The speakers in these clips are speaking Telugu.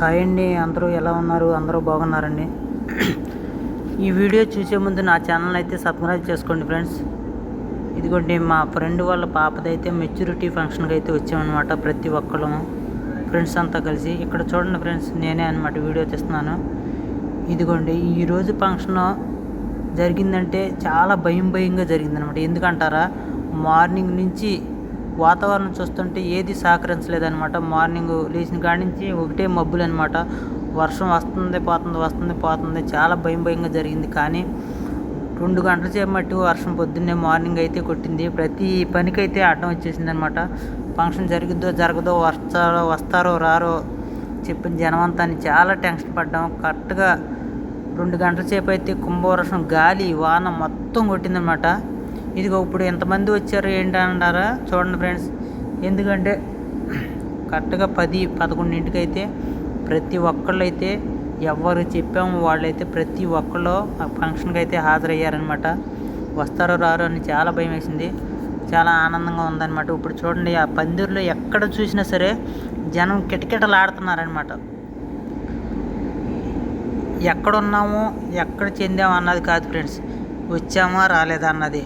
హాయ్ అండి అందరూ ఎలా ఉన్నారు? అందరూ బాగున్నారండి. ఈ వీడియో చూసే ముందు నా ఛానల్ అయితే సబ్స్క్రైబ్ చేసుకోండి ఫ్రెండ్స్. ఇదిగోండి మా ఫ్రెండ్ వాళ్ళ పాపదైతే మెచ్యూరిటీ ఫంక్షన్కి అయితే వచ్చామన్నమాట ప్రతి ఒక్కళ్ళము. ఫ్రెండ్స్ అంతా కలిసి. ఇక్కడ చూడండి ఫ్రెండ్స్ నేనే అనమాట వీడియో తీస్తున్నాను. ఇదిగోండి ఈరోజు ఫంక్షన్ జరిగిందంటే చాలా భయం భయంగా జరిగిందనమాట ఎందుకంటారా? మార్నింగ్ నుంచి వాతావరణం చూస్తుంటే ఏది సహకరించలేదన్నమాట. మార్నింగ్ లేచిన కాడి నుంచి ఒకటే మబ్బులు అనమాట వర్షం వస్తుంది పోతుంది వస్తుంది పోతుంది. చాలా భయం భయంగా జరిగింది. కానీ రెండు గంటల సేపు మట్టి వర్షం పొద్దున్నే మార్నింగ్ అయితే కొట్టింది. ప్రతి పనికైతే అడ్డం వచ్చేసింది అనమాట ఫంక్షన్ జరిగిద్దో జరగదో వస్తారో వస్తారో రారో చెప్పిన జనమంతా అని చాలా టెన్షన్ పడ్డాం. కరెక్ట్గా రెండు గంటల సేపు అయితే కుంభవర్షం గాలి వాన మొత్తం కొట్టిందనమాట ఇదిగో ఇప్పుడు ఎంతమంది వచ్చారు ఏంటి అంటారా చూడండి ఫ్రెండ్స్. ఎందుకంటే కరెక్ట్గా పది పదకొండింటికి అయితే ప్రతి ఒక్కళ్ళు అయితే ఎవరు చెప్పాము వాళ్ళైతే ప్రతి ఒక్కళ్ళు ఆ ఫంక్షన్కి అయితే హాజరయ్యారనమాట వస్తారో రారో అని చాలా భయం వేసింది చాలా ఆనందంగా ఉందన్నమాట. ఇప్పుడు చూడండి ఆ పందిరిలో ఎక్కడ చూసినా సరే జనం కిటకిటలాడుతున్నారనమాట ఎక్కడున్నాము ఎక్కడ చెందాము అన్నది కాదు ఫ్రెండ్స్. వచ్చామా రాలేదా అన్నది.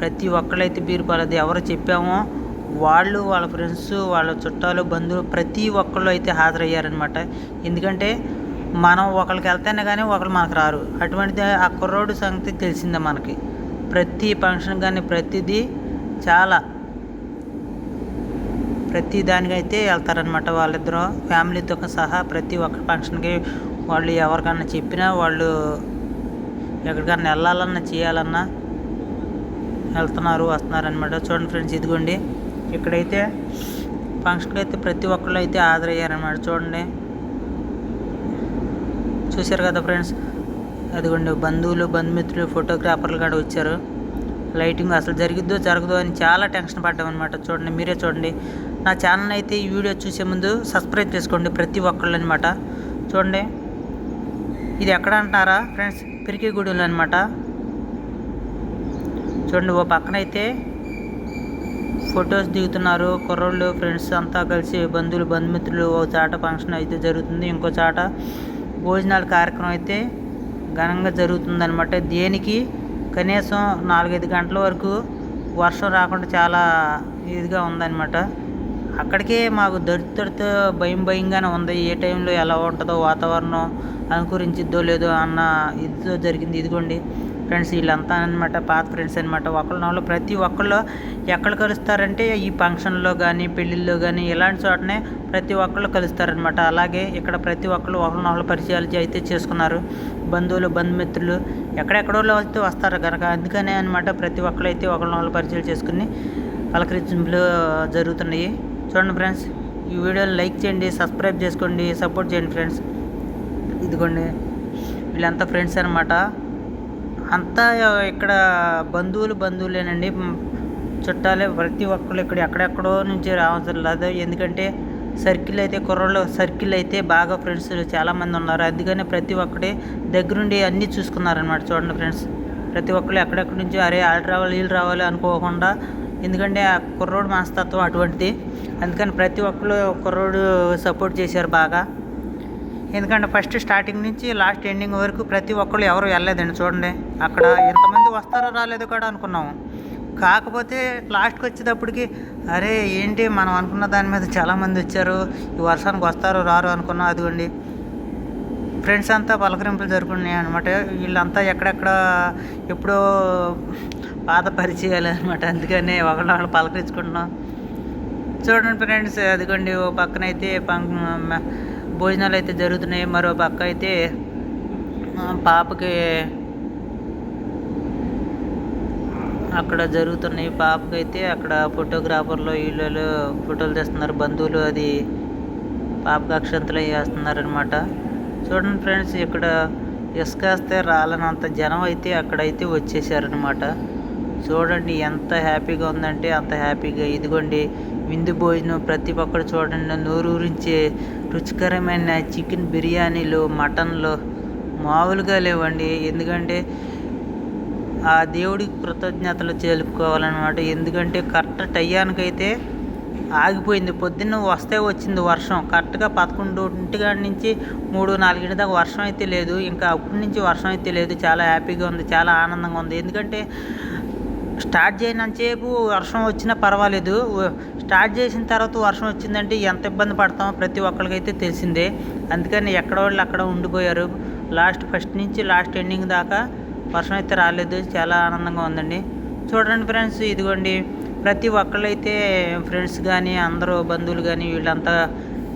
ప్రతి ఒక్కళ్ళైతే బీరుపాలది ఎవరు చెప్పామో వాళ్ళు వాళ్ళ ఫ్రెండ్స్ వాళ్ళ చుట్టాలు బంధువులు ప్రతి ఒక్కళ్ళు అయితే హాజరయ్యారనమాట ఎందుకంటే మనం ఒకరికి వెళ్తేనే కానీ ఒకరు మనకు రారు. అటువంటిది ఆ కుర్రోడు సంగతి తెలిసిందే మనకి. ప్రతి ఫంక్షన్ కానీ ప్రతిదీ చాలా ప్రతి దానికైతే వెళ్తారనమాట వాళ్ళిద్దరూ. ఫ్యామిలీతో సహా ప్రతి ఒక్క ఫంక్షన్కి వాళ్ళు ఎవరికన్నా చెప్పినా వాళ్ళు ఎక్కడికన్నా వెళ్ళాలన్నా చేయాలన్నా వెళ్తున్నారు వస్తున్నారు అనమాట చూడండి ఫ్రెండ్స్ ఇదిగోండి. ఇక్కడైతే ఫంక్షన్కి అయితే ప్రతి ఒక్కళ్ళు అయితే హాజరయ్యారనమాట చూడండి. చూశారు కదా ఫ్రెండ్స్? అదిగోండి బంధువులు బంధుమిత్రులు ఫోటోగ్రాఫర్లు కూడా వచ్చారు. లైటింగ్ అసలు జరిగిద్దో జరగదో అని చాలా టెన్షన్ పడ్డామన్నమాట. చూడండి మీరే చూడండి. నా ఛానల్ అయితే ఈ వీడియో చూసే ముందు సబ్స్క్రైబ్ చేసుకోండి ప్రతి ఒక్కళ్ళు అనమాట చూడండి. ఇది ఎక్కడ అంటారా ఫ్రెండ్స్? పిరికిగూడెంలో అనమాట చూడండి ఓ పక్కన అయితే ఫొటోస్ దిగుతున్నారు. కుర్రోళ్ళు ఫ్రెండ్స్ అంతా కలిసి బంధువులు బంధుమిత్రులు ఓ చాట ఫంక్షన్ అయితే జరుగుతుంది. ఇంకో చాట భోజనాల కార్యక్రమం అయితే ఘనంగా జరుగుతుందనమాట దేనికి? కనీసం నాలుగైదు గంటల వరకు వర్షం రాకుండా చాలా ఇదిగా ఉందన్నమాట. అక్కడికే మాకు దరిద్రతో భయం భయంగానే ఉంది. ఏ టైంలో ఎలా ఉంటుందో వాతావరణం అనుకూరించిద్దో లేదో అన్న ఇదితో జరిగింది. ఇదిగోండి. ఫ్రెండ్స్ వీళ్ళంతా అనమాట పాత ఫ్రెండ్స్ అనమాట ఒకళ్ళ ప్రతి ఒక్కళ్ళు ఎక్కడ కలుస్తారంటే ఈ ఫంక్షన్లో కానీ పెళ్ళిళ్ళలో కానీ ఇలాంటి చోటనే ప్రతి ఒక్కళ్ళు కలుస్తారనమాట అలాగే ఇక్కడ ప్రతి ఒక్కళ్ళు ఒకరినొకళ్ళు పరిచయాలు అయితే చేసుకున్నారు. బంధువులు బంధుమిత్రులు ఎక్కడెక్కడో అయితే వస్తారు కనుక అందుకనే అనమాట ప్రతి ఒక్కళ్ళు అయితే ఒకరినొకళ్ళు పరిచయాలు చేసుకుని పలకరింపులు జరుగుతున్నాయి. చూడండి ఫ్రెండ్స్ ఈ వీడియోని లైక్ చేయండి సబ్స్క్రైబ్ చేసుకోండి సపోర్ట్ చేయండి ఫ్రెండ్స్. ఇదిగోండి వీళ్ళంతా ఫ్రెండ్స్ అనమాట అంతా ఇక్కడ బంధువులు బంధువులేనండి. చుట్టాలే ప్రతి ఒక్కరు ఇక్కడ ఎక్కడెక్కడో నుంచి రావాల్సిన లేదు. ఎందుకంటే సర్కిల్ అయితే కుర్రోళ్ళు సర్కిల్ అయితే బాగా ఫ్రెండ్స్ చాలామంది ఉన్నారు. అందుకని ప్రతి ఒక్కటి దగ్గరుండి అన్నీ చూసుకున్నారనమాట చూడండి ఫ్రెండ్స్ ప్రతి ఒక్కరు ఎక్కడెక్కడి నుంచి అరే వాళ్ళు రావాలి వీళ్ళు రావాలి అనుకోకుండా ఎందుకంటే ఆ కుర్రోడు మనస్తత్వం అటువంటిది. అందుకని ప్రతి ఒక్కరు కుర్రోడు సపోర్ట్ చేశారు బాగా. ఎందుకంటే ఫస్ట్ స్టార్టింగ్ నుంచి లాస్ట్ ఎండింగ్ వరకు ప్రతి ఒక్కళ్ళు ఎవరు వెళ్ళలేదండి చూడండి. అక్కడ ఎంతమంది వస్తారో రాలేదో కూడా అనుకున్నాము కాకపోతే లాస్ట్కి వచ్చేటప్పటికి అరే ఏంటి మనం అనుకున్న దాని మీద చాలామంది వచ్చారు. ఈ వర్షానికి వస్తారు రారు అనుకున్నాం. అదిగోండి. ఫ్రెండ్స్ అంతా పలకరింపులు జరుగుతున్నాయి అనమాట వీళ్ళంతా ఎక్కడెక్కడ ఎప్పుడో పాత పరిచయాలు అనమాట అందుకని ఒకళ్ళు వాళ్ళు పలకరించుకుంటున్నాం. చూడండి ఫ్రెండ్స్ అదిగోండి ఓ పక్కన అయితే పం- భోజనాలు అయితే జరుగుతున్నాయి. మరో పక్క అయితే పాపకి అక్కడ జరుగుతున్నాయి. పాపకి అయితే అక్కడ ఫోటోగ్రాఫర్లు వీళ్ళు ఫోటోలు తీస్తున్నారు. బంధువులు అది పాపకి అక్షంతలు వేస్తున్నారు అనమాట చూడండి ఫ్రెండ్స్ ఇక్కడ ఇసుకేస్తే రాలనంత జనం అయితే అక్కడైతే వచ్చేసారనమాట చూడండి ఎంత హ్యాపీగా ఉందంటే అంత హ్యాపీగా. ఇదిగోండి విందు భోజనం ప్రతి ఒక్కరు చూడండి. నోరూరించే రుచికరమైన చికెన్ బిర్యానీలు మటన్లు మామూలుగా లేవండి. ఎందుకంటే ఆ దేవుడికి కృతజ్ఞతలు తెలుపుకోవాలన్నమాట ఎందుకంటే కరెక్ట్ టయానికైతే ఆగిపోయింది. పొద్దున్న వస్తే వచ్చింది వర్షం. కరెక్ట్గా పదకొండు ఇంటికాడి నుంచి మూడు నాలుగింటి దాకా వర్షం అయితే లేదు. ఇంకా అప్పటి నుంచి వర్షం అయితే లేదు. చాలా హ్యాపీగా ఉంది. చాలా ఆనందంగా ఉంది. ఎందుకంటే స్టార్ట్ చేయనంతసేపు వర్షం వచ్చినా పర్వాలేదు. స్టార్ట్ చేసిన తర్వాత వర్షం వచ్చిందంటే ఎంత ఇబ్బంది పడతామో ప్రతి ఒక్కరికైతే తెలిసిందే. అందుకని ఎక్కడ వాళ్ళు అక్కడ ఉండిపోయారు. లాస్ట్ ఫస్ట్ నుంచి లాస్ట్ ఎండింగ్ దాకా వర్షం అయితే రాలేదు. చాలా ఆనందంగా ఉందండి. చూడండి ఫ్రెండ్స్ ఇదిగోండి. ప్రతి ఒక్కళ్ళైతే ఫ్రెండ్స్ కానీ అందరూ బంధువులు కానీ వీళ్ళంతా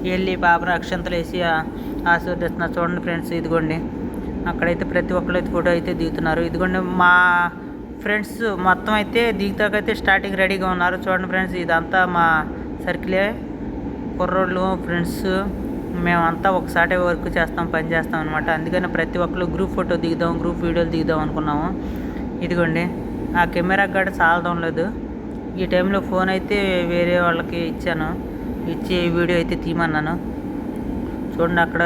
వెళ్ళి బాబు అక్షంతలు వేసి ఆశీర్వదిస్తున్నారు. చూడండి ఫ్రెండ్స్ ఇదిగోండి. అక్కడైతే ప్రతి ఒక్కరైతే ఫోటో అయితే దిగుతున్నారు. ఇదిగోండి మా ఫ్రెండ్స్ మొత్తం అయితే దిగుతాకైతే స్టార్టింగ్ రెడీగా ఉన్నారు. చూడండి ఫ్రెండ్స్ ఇదంతా మా సర్కిలే కుర్రోళ్ళు ఫ్రెండ్స్ మేమంతా ఒకసారి వర్క్ చేస్తాం పని చేస్తాం అనమాట అందుకని ప్రతి ఒక్కరు గ్రూప్ ఫోటో దిగుదాం గ్రూప్ వీడియోలు దిగుదాం అనుకున్నాము. ఇదిగోండి ఆ కెమెరా కూడా చాలడం లేదు. ఈ టైంలో ఫోన్ అయితే వేరే వాళ్ళకి ఇచ్చాను. ఇచ్చి వీడియో అయితే తీయమన్నాను. చూడండి అక్కడ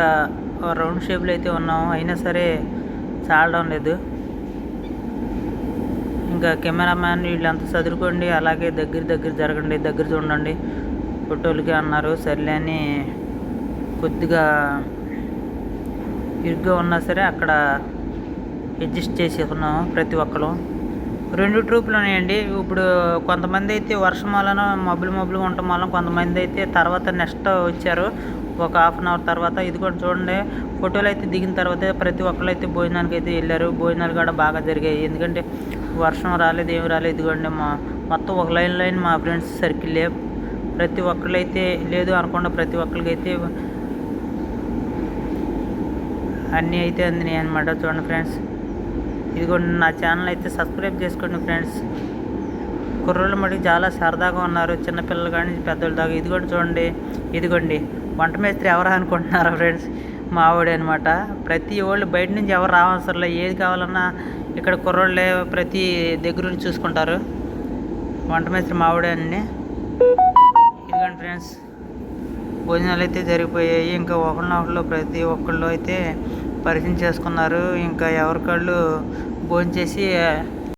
రౌండ్ షేప్లో అయితే ఉన్నాము. అయినా సరే చాలడం లేదు. ఇంకా కెమెరామ్యాన్ వీళ్ళంతా చదువుకోండి అలాగే దగ్గర దగ్గర జరగండి దగ్గర చూడండి. ఫోటోలకి అన్నారు సర్లే అని కొద్దిగా ఇరుగ్గా ఉన్నా సరే అక్కడ అడ్జస్ట్ చేసేసుకున్నాము ప్రతి ఒక్కరు. రెండు ట్రూపులు ఉన్నాయండి. ఇప్పుడు కొంతమంది అయితే వర్షం వలన మబ్బులు మబ్బులు ఉండటం వలన కొంతమంది అయితే తర్వాత నెక్స్ట్ వచ్చారు. ఒక హాఫ్ అన్ అవర్ తర్వాత ఇది కూడా చూడండి. ఫోటోలు అయితే దిగిన తర్వాత ప్రతి ఒక్కరు అయితే భోజనానికి అయితే వెళ్ళారు. భోజనాలు కూడా బాగా జరిగాయి. ఎందుకంటే వర్షం రాలేదు ఏమి రాలేదు. ఇదిగోండి మా మొత్తం ఒక లైన్ లైన్ మా ఫ్రెండ్స్ సర్కిల్లే ప్రతి ఒక్కళ్ళైతే లేదు అనుకోండి ప్రతి ఒక్కరికైతే అన్నీ అయితే అందినాయి అనమాట చూడండి ఫ్రెండ్స్. ఇదిగోండి నా ఛానల్ అయితే సబ్స్క్రైబ్ చేసుకోండి ఫ్రెండ్స్. కుర్రోళ్ళు మటుకు చాలా సరదాగా ఉన్నారు. చిన్నపిల్లలు కానీ పెద్దోళ్ళ దాకా. ఇదిగోండి చూడండి ఇదిగోండి. వంట మేస్త్రి ఎవరు అనుకుంటున్నారా ఫ్రెండ్స్? మా ఆవిడ అనమాట ప్రతి వాళ్ళు బయట నుంచి ఎవరు రావసరం ఏది కావాలన్నా ఇక్కడ కుర్రోళ్ళే ప్రతి దగ్గర నుంచి చూసుకుంటారు. వంట మేస్త్రి మావిడే అన్ని అండి. ఇదిగోండి ఫ్రెండ్స్ భోజనాలు అయితే జరిగిపోయాయి. ఇంకా ఒకరినొకళ్ళు ప్రతి ఒక్కళ్ళు అయితే పరిచయం చేసుకున్నారు. ఇంకా ఎవరికాళ్ళు భోజనం చేసి